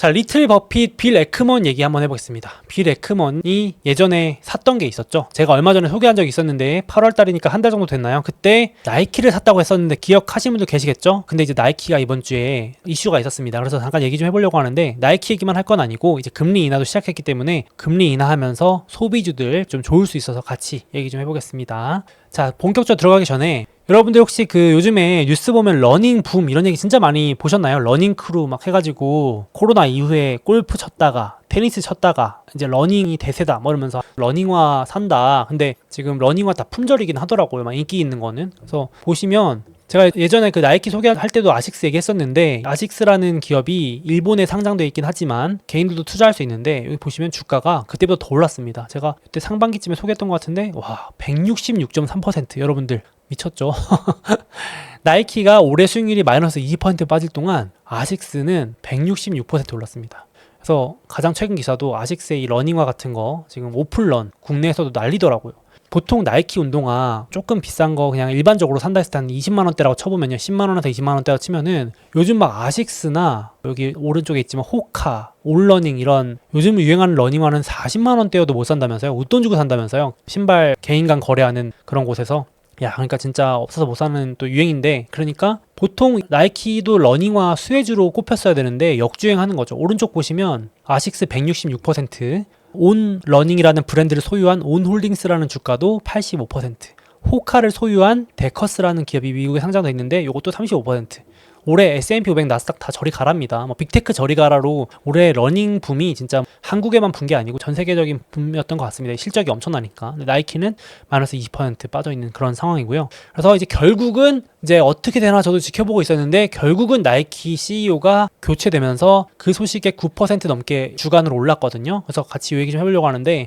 자, 리틀 버핏 빌 에크먼 얘기 한번 해보겠습니다. 빌 에크먼이 예전에 샀던 게 있었죠. 제가 얼마 전에 소개한 적이 있었는데 8월 달이니까 한 달 정도 됐나요? 그때 나이키를 샀다고 했었는데 기억하시는 분도 계시겠죠? 근데 이제 나이키가 이번 주에 이슈가 있었습니다. 그래서 잠깐 얘기 좀 해보려고 하는데 나이키 얘기만 할 건 아니고 이제 금리 인하도 시작했기 때문에 금리 인하하면서 소비주들 좀 좋을 수 있어서 같이 얘기 좀 해보겠습니다. 자, 본격적으로 들어가기 전에 여러분들 혹시 그 요즘에 뉴스 보면 러닝 붐 이런 얘기 진짜 많이 보셨나요? 러닝 크루 막 해가지고 코로나 이후에 골프 쳤다가 테니스 쳤다가 이제 러닝이 대세다 뭐 이러면서 러닝화 산다. 근데 지금 러닝화 다 품절이긴 하더라고요. 막 인기 있는 거는. 그래서 보시면 제가 예전에 그 나이키 소개할 때도 아식스 얘기했었는데 아식스라는 기업이 일본에 상장돼 있긴 하지만 개인들도 투자할 수 있는데 여기 보시면 주가가 그때보다 더 올랐습니다. 제가 그때 상반기쯤에 소개했던 것 같은데 와 166.3% 여러분들 미쳤죠. 나이키가 올해 수익률이 마이너스 20% 빠질 동안 아식스는 166% 올랐습니다. 그래서 가장 최근 기사도 아식스의 이 러닝화 같은 거 지금 오플런 국내에서도 난리더라고요. 보통 나이키 운동화 조금 비싼 거 그냥 일반적으로 산다 했을 때 한 20만 원대라고 쳐보면요. 10만 원에서 20만 원대라고 치면은 요즘 막 아식스나 여기 오른쪽에 있지만 호카, 올러닝 이런 요즘 유행하는 러닝화는 40만 원대여도 못 산다면서요. 웃돈 주고 산다면서요. 신발 개인 간 거래하는 그런 곳에서 야, 그러니까 진짜 없어서 못 사는 또 유행인데, 그러니까 보통 나이키도 러닝화 수혜주로 꼽혔어야 되는데 역주행하는 거죠. 오른쪽 보시면 아식스 166%, 온 러닝이라는 브랜드를 소유한 온 홀딩스라는 주가도 85%, 호카를 소유한 데커스라는 기업이 미국에 상장돼 있는데 이것도 35%. 올해 S&P 500 나스닥 다 저리 가랍니다. 뭐 빅테크 저리 가라로 올해 러닝 붐이 진짜 한국에만 분 게 아니고 전 세계적인 붐이었던 것 같습니다. 실적이 엄청나니까. 나이키는 마이너스 20% 빠져 있는 그런 상황이고요. 그래서 이제 결국은 이제 어떻게 되나 저도 지켜보고 있었는데 결국은 나이키 CEO가 교체되면서 그 소식에 9% 넘게 주간으로 올랐거든요. 그래서 같이 얘기 좀 해보려고 하는데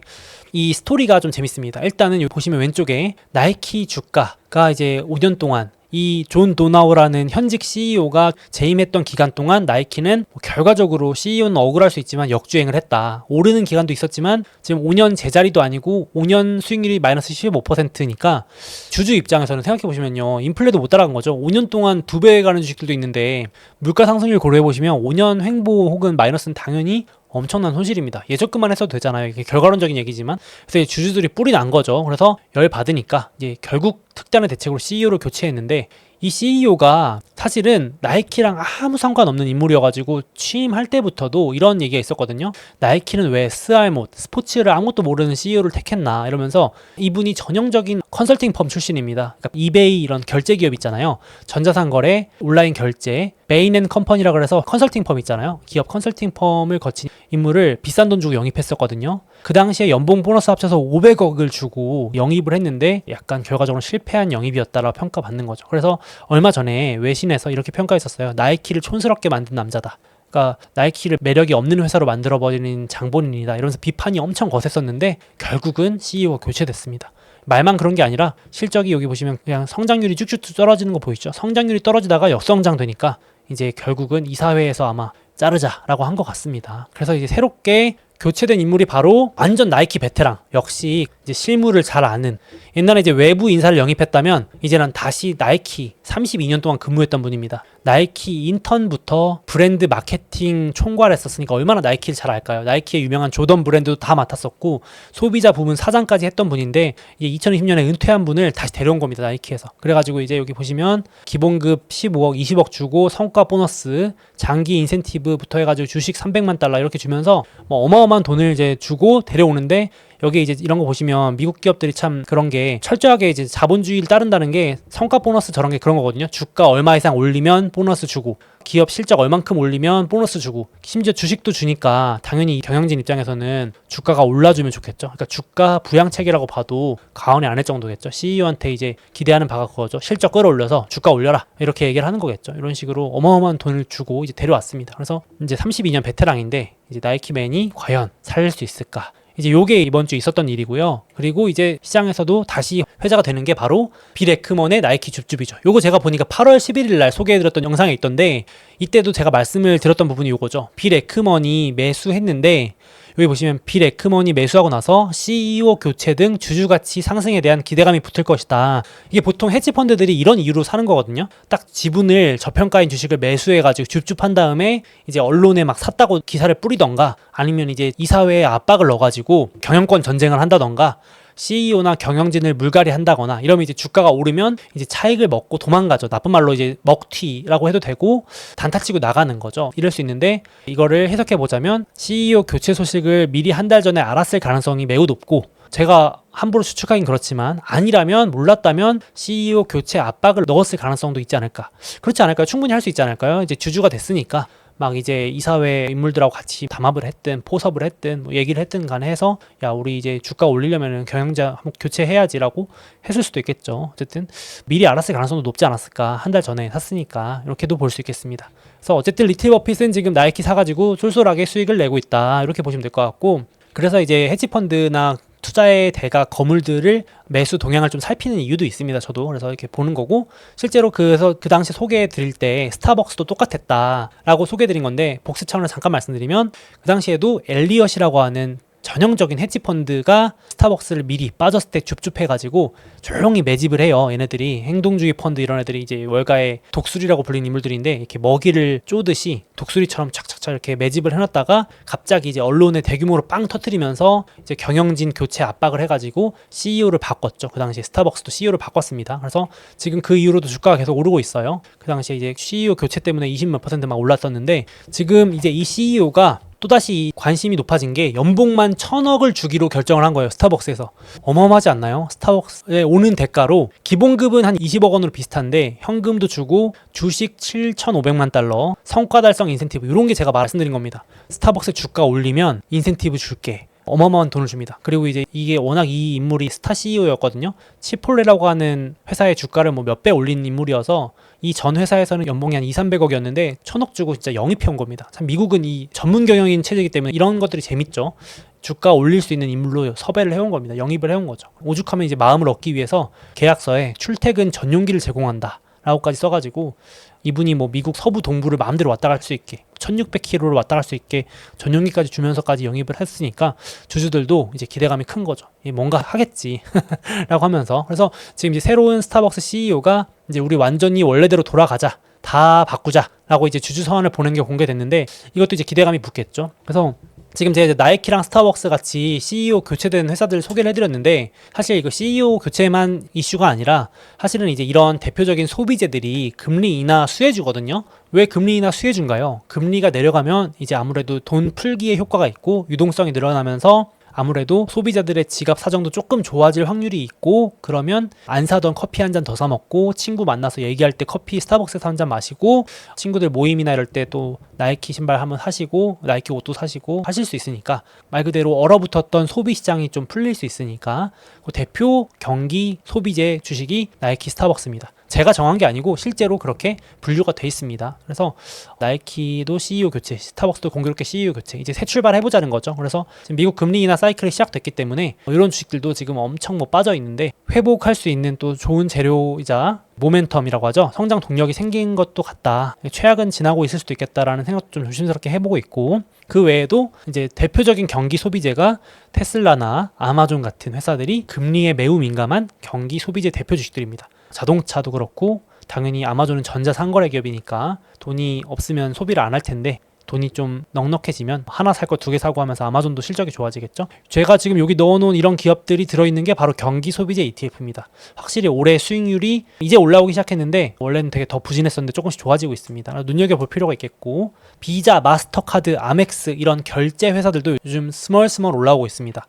이 스토리가 좀 재밌습니다. 일단은 보시면 왼쪽에 나이키 주가가 이제 5년 동안 이 존 도나우라는 현직 CEO가 재임했던 기간 동안 나이키는 뭐 결과적으로 CEO는 억울할 수 있지만 역주행을 했다. 오르는 기간도 있었지만 지금 5년 제자리도 아니고 5년 수익률이 마이너스 15%니까 주주 입장에서는 생각해 보시면요. 인플레도 못 따라간 거죠. 5년 동안 두 배 가는 주식들도 있는데 물가 상승률 고려해 보시면 5년 횡보 혹은 마이너스는 당연히 엄청난 손실입니다. 예적금만 했어도 되잖아요. 이게 결과론적인 얘기지만 그래서 주주들이 뿔이 난 거죠. 그래서 열 받으니까 이제 결국 특단의 대책으로 CEO를 교체했는데 이 CEO가 사실은 나이키랑 아무 상관없는 인물이어가지고 취임할 때부터도 이런 얘기가 있었거든요. 나이키는 왜 스알못, 스포츠를 아무것도 모르는 CEO를 택했나 이러면서 이분이 전형적인 컨설팅 펌 출신입니다. 그러니까 이베이 이런 결제 기업 있잖아요. 전자상 거래, 온라인 결제, 메인앤 컴퍼니라 그래서 컨설팅 펌 있잖아요. 기업 컨설팅 펌을 거친 인물을 비싼 돈 주고 영입했었거든요. 그 당시에 연봉 보너스 합쳐서 500억을 주고 영입을 했는데 약간 결과적으로 실패한 영입이었다라 평가받는 거죠. 그래서 얼마 전에 외신에서 이렇게 평가했었어요. 나이키를 촌스럽게 만든 남자다. 그러니까 나이키를 매력이 없는 회사로 만들어버리는 장본인이다 이러면서 비판이 엄청 거셌었는데 결국은 CEO 가 교체됐습니다. 말만 그런 게 아니라 실적이 여기 보시면 그냥 성장률이 쭉쭉 떨어지는 거 보이죠? 성장률이 떨어지다가 역성장 되니까 이제 결국은 이사회에서 아마 자르자라고 한 것 같습니다. 그래서 이제 새롭게 교체된 인물이 바로 완전 나이키 베테랑 역시 이제 실무를 잘 아는 옛날에 이제 외부 인사를 영입했다면 이제는 다시 나이키 32년 동안 근무했던 분입니다. 나이키 인턴부터 브랜드 마케팅 총괄했었으니까 얼마나 나이키를 잘 알까요? 나이키의 유명한 조던 브랜드도 다 맡았었고 소비자 부문 사장까지 했던 분인데 이제 2020년에 은퇴한 분을 다시 데려온 겁니다. 나이키에서. 그래가지고 이제 여기 보시면 기본급 15억, 20억 주고 성과 보너스, 장기 인센티브부터 해가지고 주식 300만 달러 이렇게 주면서 뭐 어마어마한 돈을 이제 주고 데려오는데 여기 이제 이런 거 보시면 미국 기업들이 참 그런 게 철저하게 이제 자본주의를 따른다는 게 성과 보너스 저런 게 그런 거거든요. 주가 얼마 이상 올리면 보너스 주고 기업 실적 얼만큼 올리면 보너스 주고 심지어 주식도 주니까 당연히 경영진 입장에서는 주가가 올라주면 좋겠죠. 그러니까 주가 부양책이라고 봐도 안할 정도겠죠. CEO한테 이제 기대하는 바가 그거죠. 실적 끌어올려서 주가 올려라 이렇게 얘기를 하는 거겠죠. 이런 식으로 어마어마한 돈을 주고 이제 데려왔습니다. 그래서 이제 32년 베테랑인데 이제 나이키맨이 과연 살릴 수 있을까? 이제 요게 이번 주 있었던 일이고요. 그리고 이제 시장에서도 다시 회자가 되는 게 바로 빌 에크먼의 나이키 줍줍이죠. 요거 제가 보니까 8월 11일 날 소개해드렸던 영상에 있던데 이때도 제가 말씀을 드렸던 부분이 요거죠. 빌 에크먼이 매수했는데 여기 보시면 빌 에크먼이 매수하고 나서 CEO 교체 등 주주 가치 상승에 대한 기대감이 붙을 것이다. 이게 보통 헤지 펀드들이 이런 이유로 사는 거거든요. 딱 지분을 저평가인 주식을 매수해 가지고 줍줍한 다음에 이제 언론에 막 샀다고 기사를 뿌리던가 아니면 이제 이사회에 압박을 넣어 가지고 경영권 전쟁을 한다던가 CEO나 경영진을 물갈이 한다거나 이러면 이제 주가가 오르면 이제 차익을 먹고 도망가죠. 나쁜 말로 이제 먹튀라고 해도 되고 단타치고 나가는 거죠. 이럴 수 있는데 이거를 해석해 보자면 CEO 교체 소식을 미리 한 달 전에 알았을 가능성이 매우 높고 제가 함부로 추측하긴 그렇지만 아니라면 몰랐다면 CEO 교체 압박을 넣었을 가능성도 있지 않을까. 그렇지 않을까요? 충분히 할 수 있지 않을까요? 이제 주주가 됐으니까 막 이제 이사회 인물들하고 같이 담합을 했든 포섭을 했든 뭐 얘기를 했든 간에 해서 야 우리 이제 주가 올리려면은 경영자 한번 교체해야지라고 했을 수도 있겠죠. 어쨌든 미리 알았을 가능성도 높지 않았을까 한 달 전에 샀으니까 이렇게도 볼 수 있겠습니다. 그래서 어쨌든 리틀 버핏은 지금 나이키 사가지고 쏠쏠하게 수익을 내고 있다 이렇게 보시면 될 것 같고 그래서 이제 헤지 펀드나 투자의 대가 거물들을 매수 동향을 좀 살피는 이유도 있습니다. 저도 그래서 이렇게 보는 거고 실제로 그래서 그 당시 소개해 드릴 때 스타벅스도 똑같았다라고 소개해 드린 건데 복습 차원을 잠깐 말씀드리면 그 당시에도 엘리엇이라고 하는 전형적인 헤지 펀드가 스타벅스를 미리 빠졌을 때 줍줍해가지고 조용히 매집을 해요. 얘네들이 행동주의 펀드 이런 애들이 이제 월가의 독수리라고 불리는 인물들인데 이렇게 먹이를 쪼듯이 독수리처럼 착착착 이렇게 매집을 해놨다가 갑자기 이제 언론에 대규모로 빵 터트리면서 이제 경영진 교체 압박을 해가지고 CEO를 바꿨죠. 그 당시에 스타벅스도 CEO를 바꿨습니다. 그래서 지금 그 이후로도 주가가 계속 오르고 있어요. 그 당시에 이제 CEO 교체 때문에 20몇 퍼센트 막 올랐었는데 지금 이제 이 CEO가 또다시 관심이 높아진 게 연봉만 천억을 주기로 결정을 한 거예요. 스타벅스에서. 어마어마하지 않나요? 스타벅스에 오는 대가로 기본급은 한 20억 원으로 비슷한데 현금도 주고 주식 7,500만 달러, 성과 달성 인센티브 이런 게 제가 말씀드린 겁니다. 스타벅스 주가 올리면 인센티브 줄게. 어마어마한 돈을 줍니다. 그리고 이제 이게 워낙 이 인물이 스타 CEO였거든요. 치폴레라고 하는 회사의 주가를 뭐 몇 배 올린 인물이어서 이 전 회사에서는 연봉이 한 2, 300억이었는데 천억 주고 진짜 영입해 온 겁니다. 참 미국은 이 전문 경영인 체제이기 때문에 이런 것들이 재밌죠. 주가 올릴 수 있는 인물로 섭외를 해온 겁니다. 영입을 해온 거죠. 오죽하면 이제 마음을 얻기 위해서 계약서에 출퇴근 전용기를 제공한다. 라고까지 써가지고 이분이 뭐 미국 서부 동부를 마음대로 왔다 갈 수 있게 1600km를 왔다 갈 수 있게 전용기까지 주면서까지 영입을 했으니까 주주들도 이제 기대감이 큰 거죠. 뭔가 하겠지 라고 하면서 그래서 지금 이제 새로운 스타벅스 CEO가 이제 우리 완전히 원래대로 돌아가자 다 바꾸자라고 이제 주주 서한을 보낸 게 공개됐는데 이것도 이제 기대감이 붙겠죠. 그래서 지금 제가 나이키랑 스타벅스 같이 CEO 교체된 회사들 소개를 해드렸는데 사실 이거 CEO 교체만 이슈가 아니라 사실은 이제 이런 대표적인 소비재들이 금리 인하 수혜주거든요. 왜 금리 인하 수혜주인가요? 금리가 내려가면 이제 아무래도 돈 풀기의 효과가 있고 유동성이 늘어나면서 아무래도 소비자들의 지갑 사정도 조금 좋아질 확률이 있고 그러면 안 사던 커피 한 잔 더 사 먹고 친구 만나서 얘기할 때 커피 스타벅스에서 한 잔 마시고 친구들 모임이나 이럴 때 또 나이키 신발 한번 사시고 나이키 옷도 사시고 하실 수 있으니까 말 그대로 얼어붙었던 소비 시장이 좀 풀릴 수 있으니까 그 대표 경기 소비재 주식이 나이키 스타벅스입니다. 제가 정한 게 아니고 실제로 그렇게 분류가 돼 있습니다. 그래서 나이키도 CEO 교체, 스타벅스도 공교롭게 CEO 교체, 이제 새 출발 해 보자는 거죠. 그래서 미국 금리 인하 사이클이 시작됐기 때문에 이런 주식들도 지금 엄청 뭐 빠져 있는데 회복할 수 있는 또 좋은 재료이자 모멘텀이라고 하죠. 성장 동력이 생긴 것도 같다. 최악은 지나고 있을 수도 있겠다라는 생각도 좀 조심스럽게 해보고 있고 그 외에도 이제 대표적인 경기 소비재가 테슬라나 아마존 같은 회사들이 금리에 매우 민감한 경기 소비재 대표 주식들입니다. 자동차도 그렇고 당연히 아마존은 전자상거래 기업이니까 돈이 없으면 소비를 안 할 텐데 돈이 좀 넉넉해지면 하나 살 거 두 개 사고 하면서 아마존도 실적이 좋아지겠죠. 제가 지금 여기 넣어놓은 이런 기업들이 들어있는 게 바로 경기 소비재 ETF입니다. 확실히 올해 수익률이 이제 올라오기 시작했는데 원래는 되게 더 부진했었는데 조금씩 좋아지고 있습니다. 눈여겨볼 필요가 있겠고 비자, 마스터카드, 아멕스 이런 결제 회사들도 요즘 스멀스멀 올라오고 있습니다.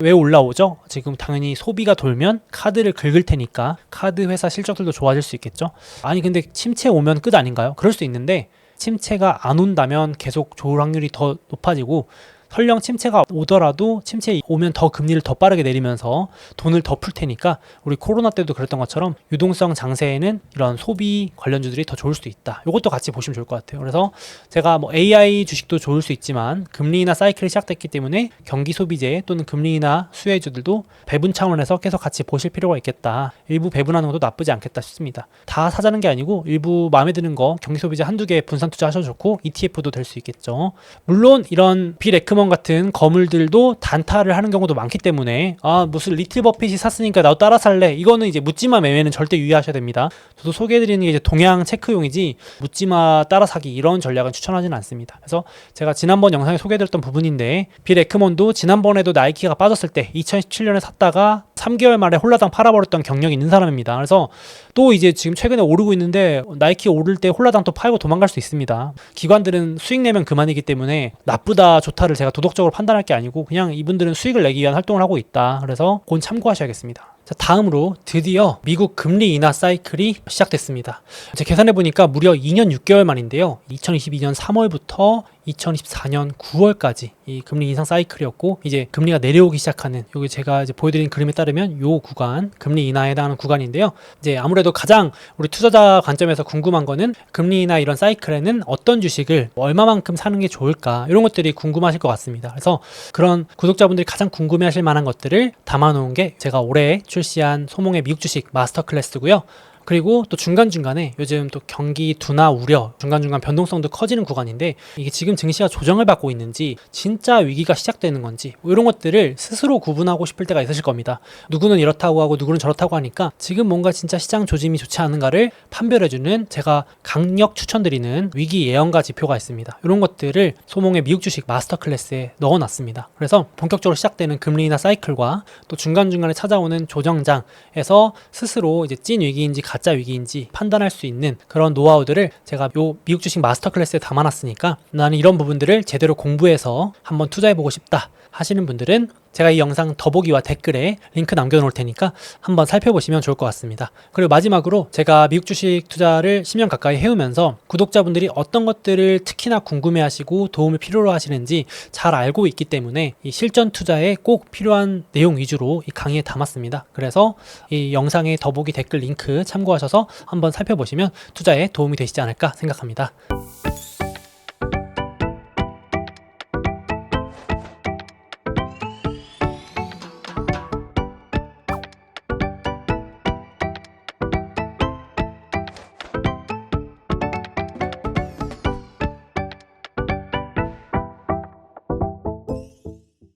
왜 올라오죠? 지금 당연히 소비가 돌면 카드를 긁을 테니까 카드 회사 실적들도 좋아질 수 있겠죠. 아니 근데 침체 오면 끝 아닌가요? 그럴 수 있는데 침체가 안 온다면 계속 좋을 확률이 더 높아지고 설령 침체가 오더라도 침체 오면 더 금리를 더 빠르게 내리면서 돈을 더 풀 테니까 우리 코로나 때도 그랬던 것처럼 유동성 장세에는 이런 소비 관련주들이 더 좋을 수도 있다. 이것도 같이 보시면 좋을 것 같아요. 그래서 제가 뭐 AI 주식도 좋을 수 있지만 금리 인하 사이클이 시작됐기 때문에 경기 소비재 또는 금리 인하 수혜주들도 배분 차원에서 계속 같이 보실 필요가 있겠다. 일부 배분하는 것도 나쁘지 않겠다 싶습니다. 다 사자는 게 아니고 일부 마음에 드는 거 경기 소비재 한두 개 분산 투자하셔도 좋고 ETF도 될 수 있겠죠. 물론 이런 비레크 레크먼 같은 거물들도 단타를 하는 경우도 많기 때문에 아 무슨 리틀 버핏이 샀으니까 나도 따라 살래 이거는 이제 묻지마 매매는 절대 유의하셔야 됩니다. 저도 소개해드리는 게 이제 동향 체크용이지 묻지마 따라 사기 이런 전략은 추천하지는 않습니다. 그래서 제가 지난번 영상에 소개해드렸던 부분인데 빌 에크먼도 지난번에도 나이키가 빠졌을 때 2017년에 샀다가 3개월 만에 홀라당 팔아버렸던 경력이 있는 사람입니다. 그래서 또 이제 지금 최근에 오르고 있는데 나이키 오를 때 홀라당 또 팔고 도망갈 수 있습니다. 기관들은 수익 내면 그만이기 때문에 나쁘다 좋다를 제가 도덕적으로 판단할 게 아니고 그냥 이분들은 수익을 내기 위한 활동을 하고 있다. 그래서 그건 참고하셔야겠습니다. 자, 다음으로 드디어 미국 금리 인하 사이클이 시작됐습니다. 제가 계산해 보니까 무려 2년 6개월 만인데요. 2022년 3월부터 2024년 9월까지 이 금리 인상 사이클이었고 이제 금리가 내려오기 시작하는 여기 제가 이제 보여드린 그림에 따르면 요 구간 금리 인하에 해당하는 구간인데요. 이제 아무래도 가장 우리 투자자 관점에서 궁금한 거는 금리 인하 이런 사이클에는 어떤 주식을 얼마만큼 사는 게 좋을까 이런 것들이 궁금하실 것 같습니다. 그래서 그런 구독자분들이 가장 궁금해하실 만한 것들을 담아놓은 게 제가 올해 출시한 소몽의 미국 주식 마스터 클래스고요. 그리고 또 중간중간에 요즘 또 경기 둔화 우려, 중간중간 변동성도 커지는 구간인데 이게 지금 증시가 조정을 받고 있는지 진짜 위기가 시작되는 건지 뭐 이런 것들을 스스로 구분하고 싶을 때가 있으실 겁니다. 누구는 이렇다고 하고 누구는 저렇다고 하니까 지금 뭔가 진짜 시장 조짐이 좋지 않은가를 판별해주는 제가 강력 추천드리는 위기 예언가 지표가 있습니다. 이런 것들을 소몽의 미국 주식 마스터 클래스에 넣어놨습니다. 그래서 본격적으로 시작되는 금리 인하 사이클과 또 중간중간에 찾아오는 조정장에서 스스로 이제 찐 위기인지 가짜 위기인지 판단할 수 있는 그런 노하우들을 제가 요 미국 주식 마스터 클래스에 담아놨으니까 나는 이런 부분들을 제대로 공부해서 한번 투자해보고 싶다 하시는 분들은 제가 이 영상 더보기와 댓글에 링크 남겨놓을 테니까 한번 살펴보시면 좋을 것 같습니다. 그리고 마지막으로 제가 미국 주식 투자를 10년 가까이 해오면서 구독자분들이 어떤 것들을 특히나 궁금해하시고 도움을 필요로 하시는지 잘 알고 있기 때문에 이 실전 투자에 꼭 필요한 내용 위주로 이 강의에 담았습니다. 그래서 이 영상의 더보기 댓글 링크 참고하셔서 한번 살펴보시면 투자에 도움이 되시지 않을까 생각합니다.